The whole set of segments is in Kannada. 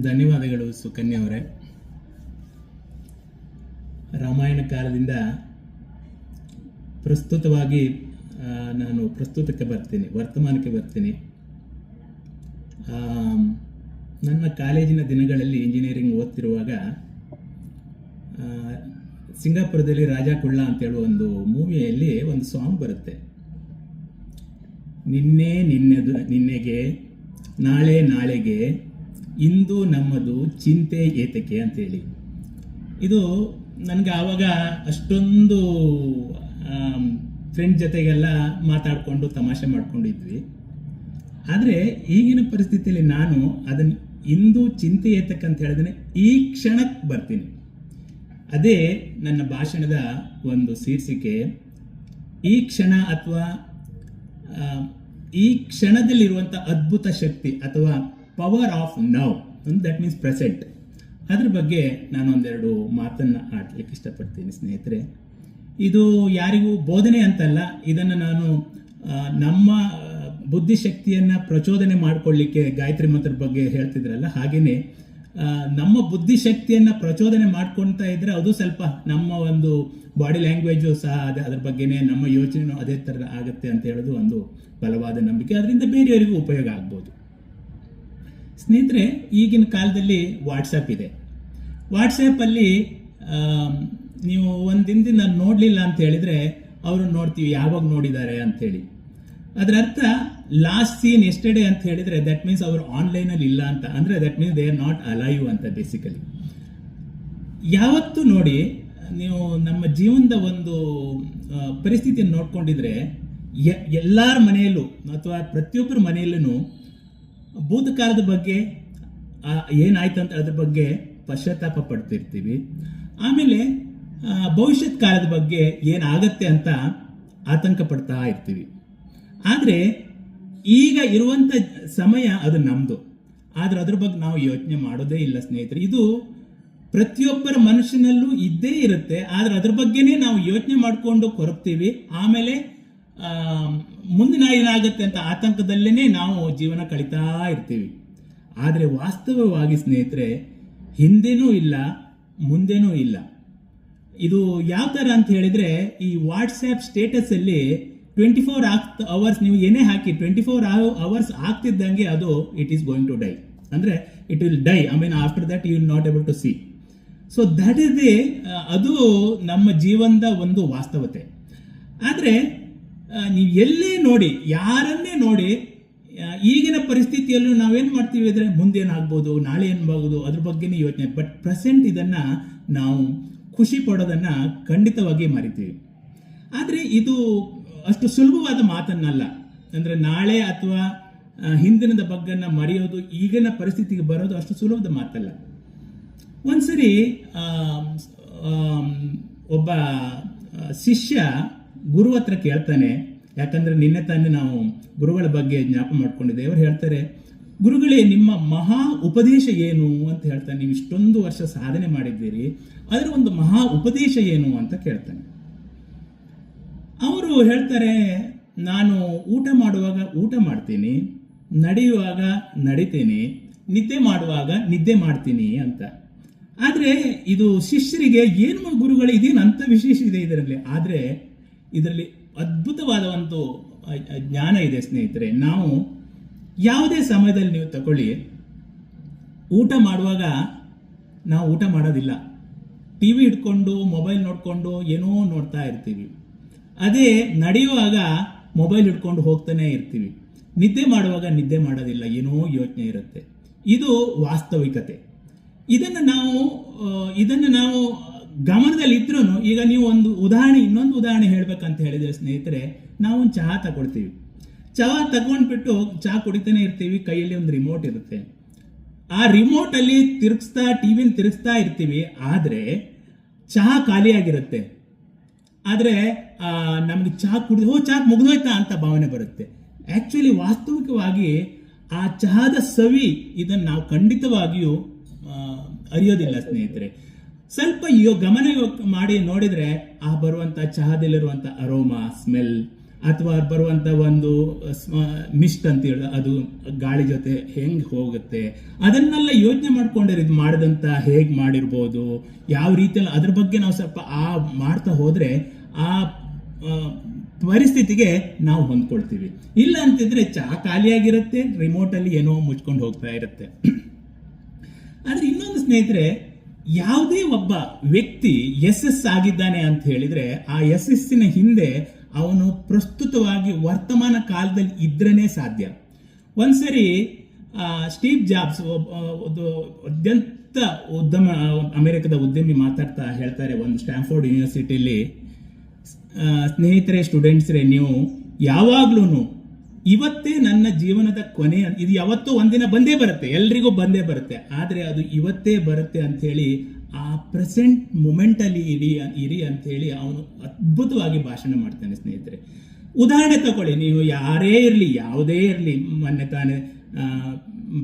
ಧನ್ಯವಾದಗಳು ಸುಕನ್ಯಾ ಅವರೇ. ರಾಮಾಯಣ ಕಾಲದಿಂದ ಪ್ರಸ್ತುತವಾಗಿ ನಾನು ಪ್ರಸ್ತುತಕ್ಕೆ ಬರ್ತೀನಿ, ವರ್ತಮಾನಕ್ಕೆ ಬರ್ತೀನಿ. ನನ್ನ ಕಾಲೇಜಿನ ದಿನಗಳಲ್ಲಿ ಇಂಜಿನಿಯರಿಂಗ್ ಓದ್ತಿರುವಾಗ ಸಿಂಗಾಪುರದಲ್ಲಿ ರಾಜಾ ಕುಳ್ಳ ಅಂತ ಹೇಳುವ ಒಂದು ಮೂವಿಯಲ್ಲಿ ಒಂದು ಸಾಂಗ್ ಬರುತ್ತೆ. ನಿನ್ನೆ ನಿನ್ನೆದು, ನಿನ್ನೆಗೆ, ನಾಳೆ ನಾಳೆಗೆ ಇಂದು ನಮ್ಮದು ಚಿಂತೆ ಏತಕ್ಕೆ ಅಂತೇಳಿ. ಇದು ನನಗೆ ಆವಾಗ ಅಷ್ಟೊಂದು ಫ್ರೆಂಡ್ ಜೊತೆಗೆಲ್ಲ ಮಾತಾಡಿಕೊಂಡು ತಮಾಷೆ ಮಾಡ್ಕೊಂಡಿದ್ವಿ ಆದರೆ ಈಗಿನ ಪರಿಸ್ಥಿತಿಯಲ್ಲಿ ನಾನು ಅದನ್ನು ಇಂದು ಚಿಂತೆ ಏತಕ್ಕಂತ ಹೇಳಿದ್ರೆ ಈ ಕ್ಷಣಕ್ಕೆ ಬರ್ತೀನಿ. ಅದೇ ನನ್ನ ಭಾಷಣದ ಒಂದು ಶೀರ್ಷಿಕೆ, ಈ ಕ್ಷಣ ಅಥವಾ ಈ ಕ್ಷಣದಲ್ಲಿರುವಂಥ ಅದ್ಭುತ ಶಕ್ತಿ ಅಥವಾ ಪವರ್ ಆಫ್ ನೌ ಅಂದ್ರೆ ದಟ್ ಮೀನ್ಸ್ ಪ್ರೆಸೆಂಟ್ ಅದ್ರ ಬಗ್ಗೆ ನಾನು ಒಂದೆರಡು ಮಾತನ್ನು ಆಡ್ಲಿಕ್ಕೆ ಇಷ್ಟಪಡ್ತೀನಿ ಸ್ನೇಹಿತರೆ. ಇದು ಯಾರಿಗೂ ಬೋಧನೆ ಅಂತಲ್ಲ, ಇದನ್ನು ನಾನು ನಮ್ಮ ಬುದ್ಧಿಶಕ್ತಿಯನ್ನು ಪ್ರಚೋದನೆ ಮಾಡಿಕೊಳ್ಳಿಕ್ಕೆ ಗಾಯತ್ರಿ ಮಂತ್ರ ಬಗ್ಗೆ ಹೇಳ್ತಿದ್ರಲ್ಲ ಹಾಗೆಯೇ ನಮ್ಮ ಬುದ್ಧಿಶಕ್ತಿಯನ್ನ ಪ್ರಚೋದನೆ ಮಾಡ್ಕೊಳ್ತಾ ಇದ್ದರೆ ಅದು ಸ್ವಲ್ಪ ನಮ್ಮ ಒಂದು ಬಾಡಿ ಲ್ಯಾಂಗ್ವೇಜು ಸಹ ಅದೇ, ಅದ್ರ ಬಗ್ಗೆನೇ ನಮ್ಮ ಯೋಚನೆ ಅದೇ ಥರ ಆಗುತ್ತೆ ಅಂತ ಹೇಳೋದು ಒಂದು ಬಲವಾದ ನಂಬಿಕೆ. ಅದರಿಂದ ಬೇರೆಯವರಿಗೂ ಉಪಯೋಗ ಆಗ್ಬೋದು. ಸ್ನೇಹಿತರೆ, ಈಗಿನ ಕಾಲದಲ್ಲಿ ವಾಟ್ಸಪ್ ಇದೆ. ವಾಟ್ಸಪ್ಪಲ್ಲಿ ನೀವು ಒಂದು ದಿನದಿಂದ ನಾನು ನೋಡಲಿಲ್ಲ ಅಂತ ಹೇಳಿದರೆ ಅವರು ನೋಡ್ತೀವಿ, ಯಾವಾಗ ನೋಡಿದ್ದಾರೆ ಅಂಥೇಳಿ ಅದರ ಅರ್ಥ ಲಾಸ್ಟ್ ಸೀನ್ ಎಸ್ಟರ್ಡೇ ಅಂತ ಹೇಳಿದರೆ ದಟ್ ಮೀನ್ಸ್ ಅವರು ಆನ್ಲೈನಲ್ಲಿ ಇಲ್ಲ ಅಂತ. ಅಂದರೆ that means they are not alive ಅಂತ ಬೇಸಿಕಲಿ ಯಾವತ್ತೂ ನೋಡಿ, ನೀವು ನಮ್ಮ ಜೀವನದ ಒಂದು ಪರಿಸ್ಥಿತಿಯನ್ನು ನೋಡ್ಕೊಂಡಿದ್ರೆ ಎಲ್ಲರ ಮನೆಯಲ್ಲೂ ಅಥವಾ ಪ್ರತಿಯೊಬ್ಬರ ಮನೆಯಲ್ಲೂ ಭೂತಕಾಲದ ಬಗ್ಗೆ ಏನಾಯ್ತು ಅಂತ ಅದ್ರ ಬಗ್ಗೆ ಪಶ್ಚಾತ್ತಾಪ ಪಡ್ತಿರ್ತೀವಿ. ಆಮೇಲೆ ಭವಿಷ್ಯದ ಭವಿಷ್ಯತ್ ಕಾಲದ ಬಗ್ಗೆ ಏನಾಗತ್ತೆ ಅಂತ ಆತಂಕ ಪಡ್ತಾ ಇರ್ತೀವಿ. ಆದರೆ, ಈಗ ಇರುವಂಥ ಸಮಯ ಅದು ನಮ್ಮದು ಆದ್ರೆ ಅದ್ರ ಬಗ್ಗೆ ನಾವು ಯೋಚನೆ ಮಾಡೋದೇ ಇಲ್ಲ ಸ್ನೇಹಿತರೆ. ಇದು ಪ್ರತಿಯೊಬ್ಬರ ಮನಸ್ಸಿನಲ್ಲೂ ಇದ್ದೇ ಇರುತ್ತೆ. ಆದ್ರೆ ಅದ್ರ ಬಗ್ಗೆನೇ ನಾವು ಯೋಚನೆ ಮಾಡಿಕೊಂಡು ಕೊರಗ್ತೀವಿ ಆಮೇಲೆ ಮುಂದಿನ ಏನಾಗುತ್ತೆ ಅಂತ ಆತಂಕದಲ್ಲೇ ನಾವು ಜೀವನ ಕಳೀತಾ ಇರ್ತೀವಿ. ಆದರೆ ವಾಸ್ತವವಾಗಿ ಸ್ನೇಹಿತರೆ, ಹಿಂದೆನೂ ಇಲ್ಲ, ಮುಂದೆನೂ ಇಲ್ಲ. ಇದು ಯಾವ ಥರ ಅಂತ ಹೇಳಿದರೆ, ಈ ವಾಟ್ಸ್ಆ್ಯಪ್ ಸ್ಟೇಟಸಲ್ಲಿ ಟ್ವೆಂಟಿ ಫೋರ್ ಆಗ್ತ ಅವರ್ಸ್ ನೀವು ಏನೇ ಹಾಕಿ ಟ್ವೆಂಟಿ ಫೋರ್ ಅವರ್ಸ್ ಆಗ್ತಿದ್ದಂಗೆ ಅದು it is going to die ಅಂದರೆ it will die I mean after that you will not able to see so that is the ಅದು ನಮ್ಮ ಜೀವನದ ಒಂದು ವಾಸ್ತವತೆ. ಆದರೆ ನೀವು ಎಲ್ಲೇ ನೋಡಿ, ಯಾರನ್ನೇ ನೋಡಿ ಈಗಿನ ಪರಿಸ್ಥಿತಿಯಲ್ಲೂ ನಾವೇನು ಮಾಡ್ತೀವಿ ಅಂದರೆ ಮುಂದೇನಾಗ್ಬೋದು, ನಾಳೆ ಏನಾಗ್ಬೋದು, ಅದ್ರ ಬಗ್ಗೆನೇ ಯೋಚನೆ. ಬಟ್ ಪ್ರೆಸೆಂಟ್ ಇದನ್ನು ನಾವು ಖುಷಿ ಪಡೋದನ್ನು ಖಂಡಿತವಾಗಿ ಮರಿತೀವಿ. ಆದರೆ ಇದು ಅಷ್ಟು ಸುಲಭವಾದ ಮಾತನ್ನಲ್ಲ. ಅಂದರೆ ನಾಳೆ ಅಥವಾ ಹಿಂದಿನದ ಬಗ್ಗನ್ನು ಮರೆಯೋದು, ಈಗಿನ ಪರಿಸ್ಥಿತಿಗೆ ಬರೋದು ಅಷ್ಟು ಸುಲಭದ ಮಾತಲ್ಲ. ಒಂದ್ಸರಿ ಒಬ್ಬ ಶಿಷ್ಯ ಗುರು ಹತ್ರ ಕೇಳ್ತಾನೆ, ಯಾಕಂದ್ರೆ ನಿನ್ನೆ ತಾನೇ ನಾವು ಗುರುಗಳ ಬಗ್ಗೆ ಜ್ಞಾಪ ಮಾಡ್ಕೊಂಡಿದ್ದೆ ಅವ್ರು ಹೇಳ್ತಾರೆ, ಗುರುಗಳೇ, ನಿಮ್ಮ ಮಹಾ ಉಪದೇಶ ಏನು? ಅಂತ ಹೇಳ್ತಾನೆ. ನೀವು ಇಷ್ಟೊಂದು ವರ್ಷ ಸಾಧನೆ ಮಾಡಿದ್ದೀರಿ, ಅದರ ಒಂದು ಮಹಾ ಉಪದೇಶ ಏನು? ಅಂತ ಕೇಳ್ತಾನೆ. ಅವರು ಹೇಳ್ತಾರೆ, ನಾನು ಊಟ ಮಾಡುವಾಗ ಊಟ ಮಾಡ್ತೀನಿ, ನಡೆಯುವಾಗ ನಡಿತೀನಿ, ನಿದ್ದೆ ಮಾಡುವಾಗ ನಿದ್ದೆ ಮಾಡ್ತೀನಿ ಅಂತ. ಆದರೆ ಇದು ಶಿಷ್ಯರಿಗೆ, ಏನು ಗುರುಗಳು ಇದೇನು ಅಂತ ವಿಶೇಷ ಇದೆ ಇದರಲ್ಲಿ? ಆದರೆ ಇದರಲ್ಲಿ ಅದ್ಭುತವಾದ ಒಂದು ಜ್ಞಾನ ಇದೆ ಸ್ನೇಹಿತರೆ. ನಾವು ಯಾವುದೇ ಸಮಯದಲ್ಲಿ ನೀವು ತಗೊಳ್ಳಿ ಊಟ ಮಾಡುವಾಗ ನಾವು ಊಟ ಮಾಡೋದಿಲ್ಲ. ಟಿ ವಿ ಇಟ್ಕೊಂಡು ಮೊಬೈಲ್ ನೋಡಿಕೊಂಡು, ಏನೋ ನೋಡ್ತಾ ಇರ್ತೀವಿ. ಅದೇ ನಡೆಯುವಾಗ ಮೊಬೈಲ್ ಇಟ್ಕೊಂಡು ಹೋಗ್ತಾನೆ ಇರ್ತೀವಿ. ನಿದ್ದೆ ಮಾಡುವಾಗ ನಿದ್ದೆ ಮಾಡೋದಿಲ್ಲ, ಏನೋ ಯೋಚನೆ ಇರುತ್ತೆ. ಇದು ವಾಸ್ತವಿಕತೆ. ಇದನ್ನು ನಾವು ಇದನ್ನು ನಾವು ಗಮನದಲ್ಲಿ ಇದ್ರೂ ಈಗ ನೀವು ಒಂದು ಉದಾಹರಣೆ, ಇನ್ನೊಂದು ಉದಾಹರಣೆ ಹೇಳ್ಬೇಕಂತ ಹೇಳಿದ್ರೆ ಸ್ನೇಹಿತರೆ ನಾವು ಒಂದು ಚಹಾ ತಗೊಳ್ತೀವಿ. ಚಹಾ ತಗೊಂಡ್ಬಿಟ್ಟು ಚಹಾ ಕುಡಿತಾನೆ ಇರ್ತೀವಿ, ಕೈಯಲ್ಲಿ ಒಂದು ರಿಮೋಟ್ ಇರುತ್ತೆ. ಆ ರಿಮೋಟ್ ಅಲ್ಲಿ ತಿರುಗಿಸ್ತಾ ಟಿವಿನ ತಿರುಗಿಸ್ತಾ ಇರ್ತೀವಿ, ಆದ್ರೆ ಚಹಾ ಖಾಲಿಯಾಗಿರುತ್ತೆ ಆದ್ರೆ ನಮ್ಗೆ ಚಹಾ ಕುಡಿದು, ಓ, ಚಹಾ ಮುಗಿದೋಯ್ತಾ ಅಂತ ಭಾವನೆ ಬರುತ್ತೆ. ಆಕ್ಚುಲಿ ವಾಸ್ತವಿಕವಾಗಿ ಆ ಚಹಾದ ಸವಿ ಇದನ್ನು ನಾವು ಖಂಡಿತವಾಗಿಯೂ ಅರಿಯೋದಿಲ್ಲ ಸ್ನೇಹಿತರೆ. ಸ್ವಲ್ಪ ಯೋ ಗಮನ ಮಾಡಿ ನೋಡಿದರೆ, ಆ ಬರುವಂತ ಚಹಾದಲ್ಲಿರುವಂತ ಅರೋಮಾ, ಸ್ಮೆಲ್, ಅಥವಾ ಬರುವಂತ ಒಂದು ಮಿಸ್ಟ್ ಅಂತ ಹೇಳಿ, ಅದು ಗಾಳಿ ಜೊತೆ ಹೆಂಗೆ ಹೋಗುತ್ತೆ, ಅದನ್ನೆಲ್ಲ ಯೋಚನೆ ಮಾಡ್ಕೊಂಡಿರೋ ಇದು ಮಾಡಿದಂತ ಹೇಗ್ ಮಾಡಿರ್ಬೋದು, ಯಾವ ರೀತಿಯಲ್ಲಿ ಅದ್ರ ಬಗ್ಗೆ ನಾವು ಸ್ವಲ್ಪ ಆ ಮಾಡ್ತಾ ಹೋದ್ರೆ ಆ ಪರಿಸ್ಥಿತಿಗೆ ನಾವು ಹೊಂದ್ಕೊಳ್ತೀವಿ. ಇಲ್ಲ ಅಂತಿದ್ರೆ ಚಹಾ ಖಾಲಿಯಾಗಿರುತ್ತೆ ರಿಮೋಟ್ ಅಲ್ಲಿ ಏನೋ ಮುಚ್ಕೊಂಡು ಹೋಗ್ತಾ ಇರುತ್ತೆ. ಆದ್ರೆ ಇನ್ನೊಂದು ಸ್ನೇಹಿತರೆ ಯಾವುದೇ ಒಬ್ಬ ವ್ಯಕ್ತಿ ಎಸ್ ಎಸ್ ಆಗಿದ್ದಾನೆ ಅಂತ ಹೇಳಿದ್ರೆ ಆ ಎಸ್ ಎಸ್ಸಿನ ಹಿಂದೆ ಅವನು ಪ್ರಸ್ತುತವಾಗಿ ವರ್ತಮಾನ ಕಾಲದಲ್ಲಿ ಇದ್ರೇನೆ ಸಾಧ್ಯ. ಒಂದ್ಸರಿ ಸ್ಟೀವ್ ಜಾಬ್ಸ್ ಒಂದು ಅತ್ಯಂತ ಉದ್ಯಮ, ಅಮೆರಿಕದ ಉದ್ಯಮಿ ಮಾತಾಡ್ತಾ ಹೇಳ್ತಾರೆ ಒಂದು ಸ್ಟ್ಯಾಂಫೋರ್ಡ್ ಯೂನಿವರ್ಸಿಟಿಯಲ್ಲಿ ಸ್ನೇಹಿತರೆ, ಸ್ಟೂಡೆಂಟ್ಸ್ರೆ, ನೀವು ಯಾವಾಗ್ಲೂ ಇವತ್ತೇ ನನ್ನ ಜೀವನದ ಕೊನೆ. ಇದು ಯಾವತ್ತೂ ಒಂದಿನ ಬಂದೇ ಬರುತ್ತೆ. ಎಲ್ರಿಗೂ ಬಂದೇ ಬರುತ್ತೆ. ಆದರೆ ಅದು ಇವತ್ತೇ ಬರುತ್ತೆ ಅಂತ ಹೇಳಿ ಆ ಪ್ರೆಸೆಂಟ್ ಮೂಮೆಂಟಲ್ಲಿ ಇರಿ ಇರಿ ಅಂತ ಹೇಳಿ ಅವನು ಅದ್ಭುತವಾಗಿ ಭಾಷಣ ಮಾಡ್ತಾನೆ ಸ್ನೇಹಿತರೆ. ಉದಾಹರಣೆ ತಗೊಳ್ಳಿ. ನೀವು ಯಾರೇ ಇರಲಿ, ಯಾವುದೇ ಇರಲಿ, ಮೊನ್ನೆ ತಾನೇ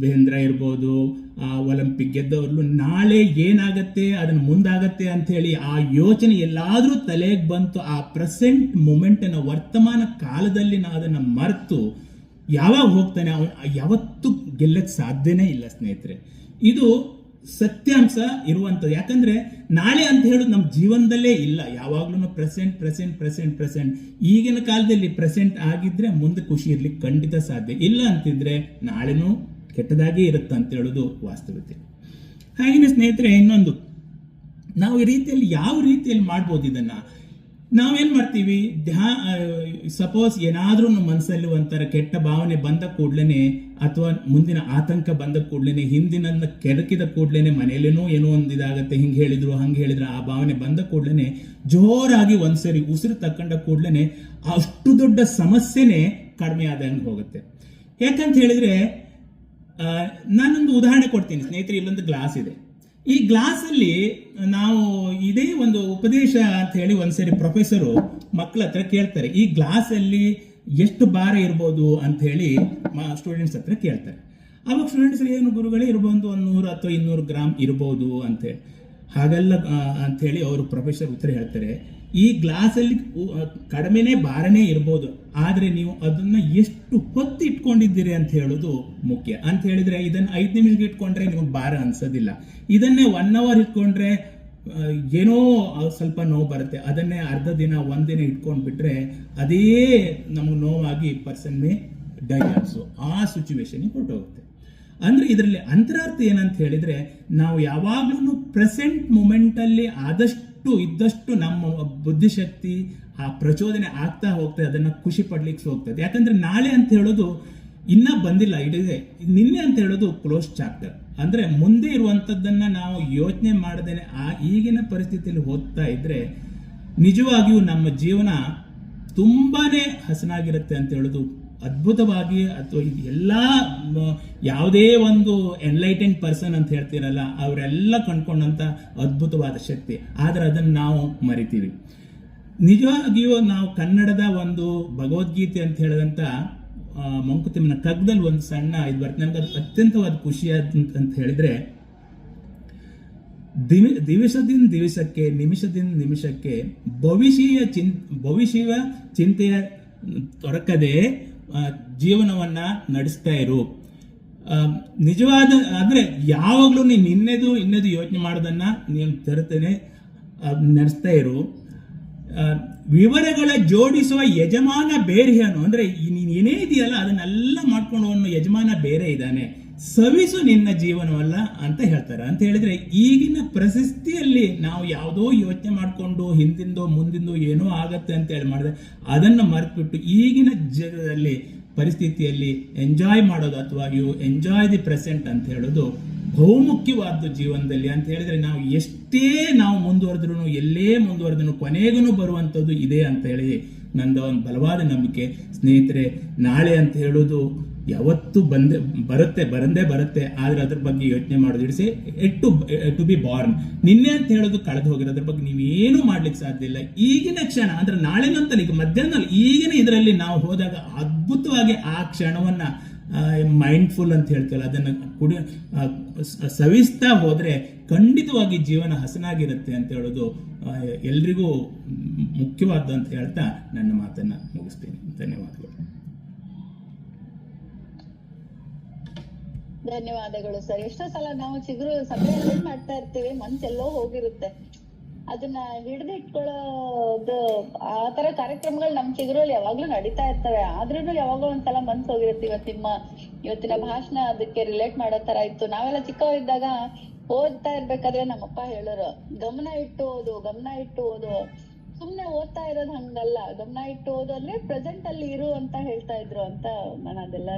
ಬೇಂದ್ರ ಇರ್ಬೋದು ಆ ಒಲಿಂಪಿಕ್ ಗೆದ್ದವ್ರು ನಾಳೆ ಏನಾಗತ್ತೆ, ಅದನ್ನ ಮುಂದಾಗತ್ತೆ ಅಂತ ಹೇಳಿ ಆ ಯೋಚನೆ ಎಲ್ಲಾದ್ರೂ ತಲೆಗೆ ಬಂತು. ಆ ಪ್ರೆಸೆಂಟ್ ಮೂಮೆಂಟನ್ನು ವರ್ತಮಾನ ಕಾಲದಲ್ಲಿ ನಾವು ಅದನ್ನ ಮರೆತು ಯಾವಾಗ ಹೋಗ್ತಾನೆ ಅವನು ಯಾವತ್ತೂ ಗೆಲ್ಲಕ್ಕೆ ಸಾಧ್ಯನೇ ಇಲ್ಲ ಸ್ನೇಹಿತರೆ. ಇದು ಸತ್ಯಾಂಶ ಇರುವಂಥದ್ದು. ಯಾಕಂದ್ರೆ ನಾಳೆ ಅಂತ ಹೇಳೋದು ನಮ್ಮ ಜೀವನದಲ್ಲೇ ಇಲ್ಲ. ಯಾವಾಗ್ಲೂ ಪ್ರೆಸೆಂಟ್ ಪ್ರೆಸೆಂಟ್ ಪ್ರೆಸೆಂಟ್ ಪ್ರೆಸೆಂಟ್ ಈಗಿನ ಕಾಲದಲ್ಲಿ ಪ್ರೆಸೆಂಟ್ ಆಗಿದ್ರೆ ಮುಂದೆ ಖುಷಿ ಇರ್ಲಿಕ್ಕೆ ಖಂಡಿತ ಸಾಧ್ಯ. ಇಲ್ಲ ಅಂತಿದ್ರೆ ನಾಳೆನೂ ಕೆಟ್ಟದಾಗೇ ಇರುತ್ತೆ ಅಂತ ಹೇಳೋದು ವಾಸ್ತವತೆ. ಹಾಗೆಯೇ ಸ್ನೇಹಿತರೆ, ಇನ್ನೊಂದು. ನಾವು ಈ ರೀತಿಯಲ್ಲಿ ಯಾವ ರೀತಿಯಲ್ಲಿ ಮಾಡ್ಬೋದು ಇದನ್ನ? ನಾವೇನು ಮಾಡ್ತೀವಿ? ಧ್ಯಾ ಸಪೋಸ್ ಏನಾದರೂ ಮನಸ್ಸಲ್ಲಿ ಒಂಥರ ಕೆಟ್ಟ ಭಾವನೆ ಬಂದ ಕೂಡ್ಲೇನೆ ಅಥವಾ ಮುಂದಿನ ಆತಂಕ ಬಂದ ಕೂಡ್ಲೇನೆ ಹಿಂದಿನ ಕೆಡಕಿದ ಕೂಡ್ಲೇನೆ, ಮನೆಯಲ್ಲೇನೋ ಏನೋ ಒಂದು ಇದಾಗತ್ತೆ, ಹಿಂಗೆ ಹೇಳಿದ್ರು, ಹಂಗೆ ಹೇಳಿದ್ರು, ಆ ಭಾವನೆ ಬಂದ ಕೂಡ್ಲೇನೆ ಜೋರಾಗಿ ಒಂದ್ಸರಿ ಉಸಿರು ತಕ್ಕಂಡ ಕೂಡ್ಲೇನೆ ಅಷ್ಟು ದೊಡ್ಡ ಸಮಸ್ಯೆನೇ ಕಡಿಮೆ ಆದಂಗೆ ಹೋಗುತ್ತೆ. ಯಾಕಂತ ಹೇಳಿದ್ರೆ ನಾನೊಂದು ಉದಾಹರಣೆ ಕೊಡ್ತೀನಿ, ಸ್ನೇಹಿತರೆ, ಇಲ್ಲೊಂದು ಗ್ಲಾಸ್ ಇದೆ. ಈ ಗ್ಲಾಸ್ ಅಲ್ಲಿ ನಾವು ಇದೇ ಒಂದು ಉಪದೇಶ ಅಂತ ಹೇಳಿ ಒಂದ್ಸರಿ ಪ್ರೊಫೆಸರು ಮಕ್ಕಳ ಹತ್ರ ಕೇಳ್ತಾರೆ. ಈ ಗ್ಲಾಸ್ ಅಲ್ಲಿ ಎಷ್ಟು ಭಾರ ಇರ್ಬೋದು ಅಂತ ಹೇಳಿ ಸ್ಟೂಡೆಂಟ್ಸ್ ಹತ್ರ ಕೇಳ್ತಾರೆ. ಅವಾಗ ಸ್ಟೂಡೆಂಟ್ಸ್ ಏನು ಗುರುಗಳೇ, ಇರ್ಬೋದು ಒಂದು ನೂರು ಅಥವಾ ಇನ್ನೂರು ಗ್ರಾಮ್ ಇರ್ಬೋದು ಹಾಗೆಲ್ಲ ಅಂತ ಹೇಳಿ ಅವರು ಪ್ರೊಫೆಸರ್ ಉತ್ತರ ಹೇಳ್ತಾರೆ. ಈ ಗ್ಲಾಸಲ್ಲಿ ಕಡಿಮೆನೇ ಭಾರನೇ ಇರ್ಬೋದು. ಆದರೆ ನೀವು ಅದನ್ನ ಎಷ್ಟು ಹೊತ್ತು ಇಟ್ಕೊಂಡಿದ್ದೀರಿ ಅಂತ ಹೇಳೋದು ಮುಖ್ಯ. ಅಂತ ಹೇಳಿದ್ರೆ ಇದನ್ನ ಐದು ನಿಮಿಷಕ್ಕೆ ಇಟ್ಕೊಂಡ್ರೆ ನಿಮಗೆ ಭಾರ ಅನ್ಸೋದಿಲ್ಲ. ಇದನ್ನೇ ಒನ್ ಅವರ್ ಇಟ್ಕೊಂಡ್ರೆ ಏನೋ ಸ್ವಲ್ಪ ನೋವು ಬರುತ್ತೆ. ಅದನ್ನೇ ಅರ್ಧ ದಿನ ಒಂದಿನ ಇಟ್ಕೊಂಡು ಬಿಟ್ರೆ ಅದೇ ನಮಗೆ ನೋವಾಗಿ ಪರ್ಸನ್ ಮೇ ಡೈ ಆ ಸಿಚುವೇಶನ್ ಹೊರಟೋಗುತ್ತೆ ಅಂದ್ರೆ ಇದರಲ್ಲಿ ಅಂತರಾರ್ಥ ಏನಂತ ಹೇಳಿದ್ರೆ ನಾವು ಯಾವಾಗ್ಲೂ ಪ್ರೆಸೆಂಟ್ ಮೂಮೆಂಟಲ್ಲಿ ಆದಷ್ಟು ಇದ್ದಷ್ಟು ನಮ್ಮ ಬುದ್ಧಿಶಕ್ತಿ ಆ ಪ್ರಚೋದನೆ ಆಗ್ತಾ ಹೋಗ್ತದೆ, ಅದನ್ನ ಖುಷಿ ಪಡ್ಲಿಕ್ಕೆ ಹೋಗ್ತದೆ. ಯಾಕಂದ್ರೆ ನಾಳೆ ಅಂತ ಹೇಳೋದು ಇನ್ನ ಬಂದಿಲ್ಲ, ಇಡೀ ನಿನ್ನೆ ಅಂತ ಹೇಳೋದು ಕ್ಲೋಸ್ ಚಾಪ್ಟರ್ ಅಂದ್ರೆ ಮುಂದೆ ಇರುವಂತದ್ದನ್ನ ನಾವು ಯೋಚನೆ ಮಾಡದೇನೆ ಆ ಈಗಿನ ಪರಿಸ್ಥಿತಿಯಲ್ಲಿ ಓದ್ತಾ ಇದ್ದರೆ ನಿಜವಾಗಿಯೂ ನಮ್ಮ ಜೀವನ ತುಂಬಾನೇ ಹಸನಾಗಿರುತ್ತೆ ಅಂತ ಹೇಳೋದು ಅದ್ಭುತವಾಗಿ ಅಥವಾ ಇದು ಎಲ್ಲ ಯಾವುದೇ ಒಂದು ಎನ್ಲೈಟೆಂಡ್ ಪರ್ಸನ್ ಅಂತ ಹೇಳ್ತೀರಲ್ಲ ಅವರೆಲ್ಲ ಕಂಡ್ಕೊಂಡಂತ ಅದ್ಭುತವಾದ ಶಕ್ತಿ. ಆದ್ರೆ ಅದನ್ನು ನಾವು ಮರಿತೀವಿ. ನಿಜವಾಗಿಯೂ ನಾವು ಕನ್ನಡದ ಒಂದು ಭಗವದ್ಗೀತೆ ಅಂತ ಹೇಳಿದಂತ ಆ, ಮಂಕುತಿಮ್ಮನ ಕಗ್ಗದಲ್ಲಿ ಒಂದು ಸಣ್ಣ ಇದು ಬರ್ತದೆ. ನನಗೆ ಅದು ಅತ್ಯಂತವಾದ ಖುಷಿಯಾದ ಅಂತ ಹೇಳಿದ್ರೆ ದಿವಿ ದಿವಸದಿಂದ ದಿವಸಕ್ಕೆ ನಿಮಿಷದಿಂದ ನಿಮಿಷಕ್ಕೆ ಭವಿಷ್ಯ ಚಿಂತ ಭವಿಷ್ಯ ಚಿಂತೆಯ ತೊರಕದೆ ಜೀವನವನ್ನ ನಡೆಸ್ತಾ ಇರು. ನಿಜವಾದ, ಅಂದ್ರೆ ಯಾವಾಗಲೂ ನೀನು ನಿನ್ನೆದು ಇನ್ನೇದು ಯೋಚನೆ ಮಾಡೋದನ್ನ ನೀನು ತರುತ್ತೇನೆ ನಡೆಸ್ತಾ ಇರು. ವಿವರಗಳ ಜೋಡಿಸುವ ಯಜಮಾನ ಬೇರೆಯನು ಅಂದ್ರೆ ಅಂದರೆ ನೀನ್ ಏನೇ ಇದೆಯಲ್ಲ, ಅದನ್ನೆಲ್ಲ ಮಾಡ್ಕೊಂಡು ಅವನು ಯಜಮಾನ ಬೇರೆ ಇದ್ದಾನೆ. ಸವಿಸು ನಿನ್ನ ಜೀವನವಲ್ಲ ಅಂತ ಹೇಳ್ತಾರೆ. ಅಂತ ಹೇಳಿದ್ರೆ ಈಗಿನ ಪ್ರಶಸ್ತಿಯಲ್ಲಿ ನಾವು ಯಾವುದೋ ಯೋಚನೆ ಮಾಡಿಕೊಂಡು ಹಿಂದಿಂದೋ ಮುಂದಿಂದೋ ಏನೋ ಆಗತ್ತೆ ಅಂತ ಹೇಳಿ ಮಾಡಿದ್ರೆ ಅದನ್ನು ಮರೆತುಬಿಟ್ಟು ಈಗಿನ ಜಗದಲ್ಲಿ ಪರಿಸ್ಥಿತಿಯಲ್ಲಿ ಎಂಜಾಯ್ ಮಾಡೋದು ಅಥವಾ ಯು ಎಂಜಾಯ್ ದಿ ಪ್ರೆಸೆಂಟ್ ಅಂತ ಹೇಳೋದು ಬಹುಮುಖ್ಯವಾದ್ದು ಜೀವನದಲ್ಲಿ. ಅಂತ ಹೇಳಿದ್ರೆ ನಾವು ಎಷ್ಟೇ ನಾವು ಮುಂದುವರೆದ್ರು ಎಲ್ಲೇ ಮುಂದುವರೆದ್ರು ಕೊನೆಗೂ ಬರುವಂಥದ್ದು ಇದೆ ಅಂತ ಹೇಳಿ ನಂದ ಒಂದು ಬಲವಾದ ನಂಬಿಕೆ. ಸ್ನೇಹಿತರೆ, ನಾಳೆ ಅಂತ ಹೇಳೋದು ಯಾವತ್ತು ಬಂದೆ, ಬರುತ್ತೆ, ಬರಂದೇ ಬರುತ್ತೆ, ಆದ್ರೆ ಅದ್ರ ಬಗ್ಗೆ ಯೋಚನೆ ಮಾಡೋದು ಇಡಿಸಿ ಟು ಟು ಬಿ ಬಾರ್ನ್ ನಿನ್ನೆ ಅಂತ ಹೇಳೋದು ಕಳೆದು ಹೋಗಿರೋದ್ರ ಬಗ್ಗೆ ನೀವೇನು ಮಾಡ್ಲಿಕ್ಕೆ ಸಾಧ್ಯ ಇಲ್ಲ. ಈಗಿನ ಕ್ಷಣ, ಅಂದ್ರೆ ನಾಳೆನಂತಲ್ಲ ಈಗ ಮಧ್ಯಾಹ್ನ ಈಗಿನ ಇದರಲ್ಲಿ ನಾವು ಹೋದಾಗ ಅದ್ಭುತವಾಗಿ ಆ ಕ್ಷಣವನ್ನ ಮೈಂಡ್ಫುಲ್ ಅಂತ ಹೇಳ್ತೀವಲ್ಲ, ಅದನ್ನ ಕುಡಿ ಸವಿಸ್ತಾ ಹೋದರೆ ಖಂಡಿತವಾಗಿ ಜೀವನ ಹಸನಾಗಿರುತ್ತೆ ಅಂತ ಹೇಳೋದು ಎಲ್ರಿಗೂ ಮುಖ್ಯವಾದ್ದು ಅಂತ ಹೇಳ್ತಾ ನನ್ನ ಮಾತನ್ನ ಮುಗಿಸ್ತೀನಿ. ಧನ್ಯವಾದಗಳು. ಧನ್ಯವಾದಗಳು ಸರ್. ಎಷ್ಟೋ ಸಲ ನಾವು ಚಿಗುರು ಸಭೆಯಲ್ಲಿ ಮಾಡ್ತಾ ಇರ್ತೀವಿ ಮನ್ಸೆಲ್ಲೋ ಹೋಗಿರುತ್ತೆ. ಅದನ್ನ ಹಿಡಿದಿಟ್ಕೊಳ್ಳೋದು ಆ ತರ ಕಾರ್ಯಕ್ರಮಗಳು ನಮ್ ಚಿಗುರಲ್ಲಿ ಯಾವಾಗ್ಲೂ ನಡೀತಾ ಇರ್ತವೆ. ಆದ್ರೂ ಯಾವಾಗೋ ಒಂದ್ಸಲ ಮನ್ಸ್ ಹೋಗಿರುತ್ತೆ. ಇವತ್ತಿಮ್ಮ ಇವತ್ತಿನ ಭಾಷಣ ಅದಕ್ಕೆ ರಿಲೇಟ್ ಮಾಡೋ ತರ ಇತ್ತು. ನಾವೆಲ್ಲ ಚಿಕ್ಕವರಿದ್ದಾಗ ಓದ್ತಾ ಇರ್ಬೇಕಾದ್ರೆ ನಮ್ಮಪ್ಪ ಹೇಳೋರು, ಗಮನ ಇಟ್ಟು ಓದು, ಗಮನ ಇಟ್ಟು ಓದು. ಸುಮ್ನೆ ಓದ್ತಾ ಇರೋದು ಹಂಗಲ್ಲ. ಗಮನ ಇಟ್ಟು ಓದು ಅಂದ್ರೆ ಪ್ರೆಸೆಂಟ್ ಅಲ್ಲಿ ಇರು ಅಂತ ಹೇಳ್ತಾ ಇದ್ರು ಅಂತ ನಾನು ಅದೆಲ್ಲ